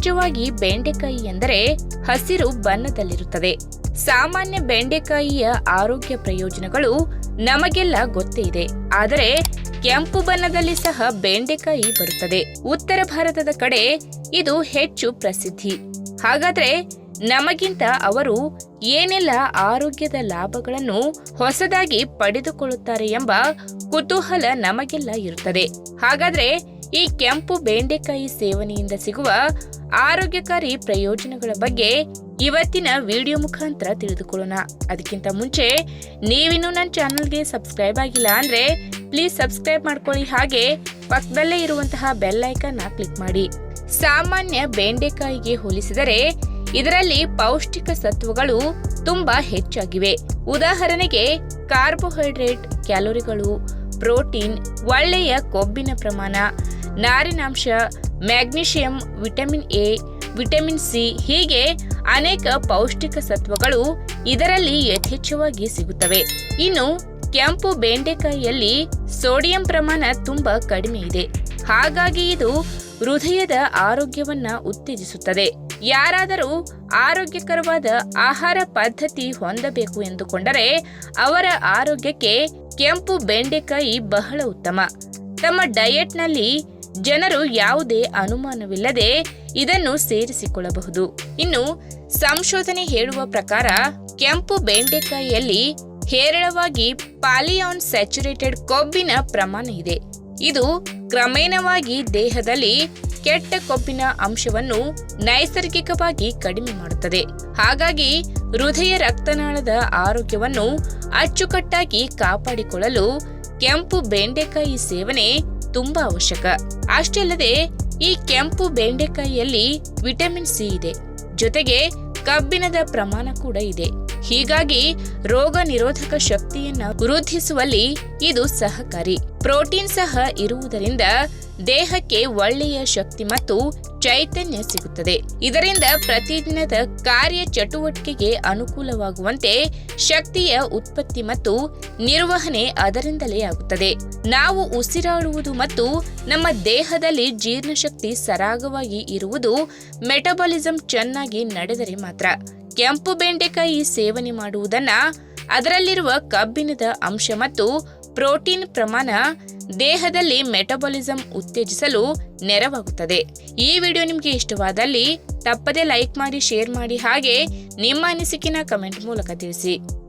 ಸಹಜವಾಗಿ ಬೆಂಡೆಕಾಯಿ ಎಂದರೆ ಹಸಿರು ಬಣ್ಣದಲ್ಲಿರುತ್ತದೆ. ಸಾಮಾನ್ಯ ಬೆಂಡೆಕಾಯಿಯ ಆರೋಗ್ಯ ಪ್ರಯೋಜನಗಳು ನಮಗೆಲ್ಲ ಗೊತ್ತೇ ಇದೆ. ಆದರೆ ಕೆಂಪು ಬಣ್ಣದಲ್ಲಿ ಸಹ ಬೆಂಡೆಕಾಯಿ ಬರುತ್ತದೆ. ಉತ್ತರ ಭಾರತದ ಕಡೆ ಇದು ಹೆಚ್ಚು ಪ್ರಸಿದ್ಧಿ. ಹಾಗಾದ್ರೆ ನಮಗಿಂತ ಅವರು ಏನೆಲ್ಲ ಆರೋಗ್ಯದ ಲಾಭಗಳನ್ನು ಹೊಸದಾಗಿ ಪಡೆದುಕೊಳ್ಳುತ್ತಾರೆ ಎಂಬ ಕುತೂಹಲ ನಮಗೆಲ್ಲ ಇರುತ್ತದೆ. ಹಾಗಾದ್ರೆ ಈ ಕೆಂಪು ಬೆಂಡೆಕಾಯಿ ಸೇವನೆಯಿಂದ ಸಿಗುವ ಆರೋಗ್ಯಕಾರಿ ಪ್ರಯೋಜನಗಳ ಬಗ್ಗೆ ಇವತ್ತಿನ ವಿಡಿಯೋ ಮುಖಾಂತರ ತಿಳಿದುಕೊಳ್ಳೋಣ. ಅದಕ್ಕಿಂತ ಮುಂಚೆ, ನೀವಿನ್ನೂ ನನ್ನ ಚಾನಲ್ಗೆ ಸಬ್ಸ್ಕ್ರೈಬ್ ಆಗಿಲ್ಲ ಅಂದ್ರೆ ಪ್ಲೀಸ್ ಸಬ್ಸ್ಕ್ರೈಬ್ ಮಾಡ್ಕೊಳ್ಳಿ. ಹಾಗೆ ಪಕ್ಕದಲ್ಲೇ ಇರುವಂತಹ ಬೆಲ್ ಐಕನ್ನ ಕ್ಲಿಕ್ ಮಾಡಿ. ಸಾಮಾನ್ಯ ಬೆಂಡೆಕಾಯಿಗೆ ಹೋಲಿಸಿದರೆ ಇದರಲ್ಲಿ ಪೌಷ್ಟಿಕ ಸತ್ವಗಳು ತುಂಬಾ ಹೆಚ್ಚಾಗಿವೆ. ಉದಾಹರಣೆಗೆ, ಕಾರ್ಬೋಹೈಡ್ರೇಟ್, ಕ್ಯಾಲೋರಿಗಳು, ಪ್ರೋಟೀನ್, ಒಳ್ಳೆಯ ಕೊಬ್ಬಿನ ಪ್ರಮಾಣ ನಾರಿನಾಂಶ, magnesium, vitamin A, vitamin C ಹೀಗೆ ಅನೇಕ ಪೌಷ್ಟಿಕ ಸತ್ವಗಳು ಇದರಲ್ಲಿ ಯಥೇಚ್ಛವಾಗಿ ಸಿಗುತ್ತವೆ. ಇನ್ನು ಕೆಂಪು ಬೆಂಡೆಕಾಯಿಯಲ್ಲಿ ಸೋಡಿಯಂ ಪ್ರಮಾಣ ತುಂಬಾ ಕಡಿಮೆ ಇದೆ. ಹಾಗಾಗಿ ಇದು ಹೃದಯದ ಆರೋಗ್ಯವನ್ನ ಉತ್ತೇಜಿಸುತ್ತದೆ. ಯಾರಾದರೂ ಆರೋಗ್ಯಕರವಾದ ಆಹಾರ ಪದ್ಧತಿ ಹೊಂದಬೇಕು ಎಂದುಕೊಂಡರೆ ಅವರ ಆರೋಗ್ಯಕ್ಕೆ ಕೆಂಪು ಬೆಂಡೆಕಾಯಿ ಬಹಳ ಉತ್ತಮ. ತಮ್ಮ ಡಯಟ್ನಲ್ಲಿ ಜನರು ಯಾವುದೇ ಅನುಮಾನವಿಲ್ಲದೆ ಇದನ್ನು ಸೇರಿಸಿಕೊಳ್ಳಬಹುದು. ಇನ್ನು ಸಂಶೋಧನೆ ಹೇಳುವ ಪ್ರಕಾರ, ಕೆಂಪು ಬೆಂಡೆಕಾಯಿಯಲ್ಲಿ ಹೇರಳವಾಗಿ ಪಾಲಿಯಾನ್ ಸ್ಯಾಚುರೇಟೆಡ್ ಕೊಬ್ಬಿನ ಪ್ರಮಾಣ ಇದೆ. ಇದು ಕ್ರಮೇಣವಾಗಿ ದೇಹದಲ್ಲಿ ಕೆಟ್ಟ ಕೊಬ್ಬಿನ ಅಂಶವನ್ನು ನೈಸರ್ಗಿಕವಾಗಿ ಕಡಿಮೆ ಮಾಡುತ್ತದೆ. ಹಾಗಾಗಿ ಹೃದಯ ರಕ್ತನಾಳದ ಆರೋಗ್ಯವನ್ನು ಅಚ್ಚುಕಟ್ಟಾಗಿ ಕಾಪಾಡಿಕೊಳ್ಳಲು ಕೆಂಪು ಬೆಂಡೆಕಾಯಿ ಸೇವನೆ ತುಂಬಾ ಅವಶ್ಯಕ. ಅಷ್ಟೇ ಅಲ್ಲದೆ ಈ ಕೆಂಪು ಬೆಂಡೆಕಾಯಿಯಲ್ಲಿ ವಿಟಮಿನ್ ಸಿ ಇದೆ. ಜೊತೆಗೆ ಕಬ್ಬಿಣದ ಪ್ರಮಾಣ ಕೂಡ ಇದೆ. ಹೀಗಾಗಿ ರೋಗ ನಿರೋಧಕ ಶಕ್ತಿಯನ್ನು ವೃದ್ಧಿಸುವಲ್ಲಿ ಇದು ಸಹಕಾರಿ. ಪ್ರೋಟೀನ್ ಸಹ ಇರುವುದರಿಂದ ದೇಹಕ್ಕೆ ಒಳ್ಳೆಯ ಶಕ್ತಿ ಮತ್ತು ಚೈತನ್ಯ ಸಿಗುತ್ತದೆ. ಇದರಿಂದ ಪ್ರತಿದಿನದ ಕಾರ್ಯ ಚಟುವಟಿಕೆಗೆ ಅನುಕೂಲವಾಗುವಂತೆ ಶಕ್ತಿಯ ಉತ್ಪತ್ತಿ ಮತ್ತು ನಿರ್ವಹಣೆ ಅದರಿಂದಲೇ ಆಗುತ್ತದೆ. ನಾವು ಉಸಿರಾಡುವುದು ಮತ್ತು ನಮ್ಮ ದೇಹದಲ್ಲಿ ಜೀರ್ಣಶಕ್ತಿ ಸರಾಗವಾಗಿ ಇರುವುದು ಮೆಟಬಾಲಿಸಂ ಚೆನ್ನಾಗಿ ನಡೆದರೆ ಮಾತ್ರ. ಕೆಂಪು ಬೆಂಡೆಕಾಯಿ ಸೇವನೆ ಮಾಡುವುದನ್ನು ಅದರಲ್ಲಿರುವ ಕಬ್ಬಿಣದ ಅಂಶ ಮತ್ತು ಪ್ರೋಟೀನ್ ಪ್ರಮಾಣ ದೇಹದಲ್ಲಿ ಮೆಟಬಾಲಿಸಂ ಉತ್ತೇಜಿಸಲು ನೆರವಾಗುತ್ತದೆ. ಈ ವಿಡಿಯೋ ನಿಮಗೆ ಇಷ್ಟವಾದಲ್ಲಿ ತಪ್ಪದೇ ಲೈಕ್ ಮಾಡಿ, ಶೇರ್ ಮಾಡಿ ಹಾಗೆ ನಿಮ್ಮ ಅನಿಸಿಕೆನ ಕಮೆಂಟ್ ಮೂಲಕ ತಿಳಿಸಿ.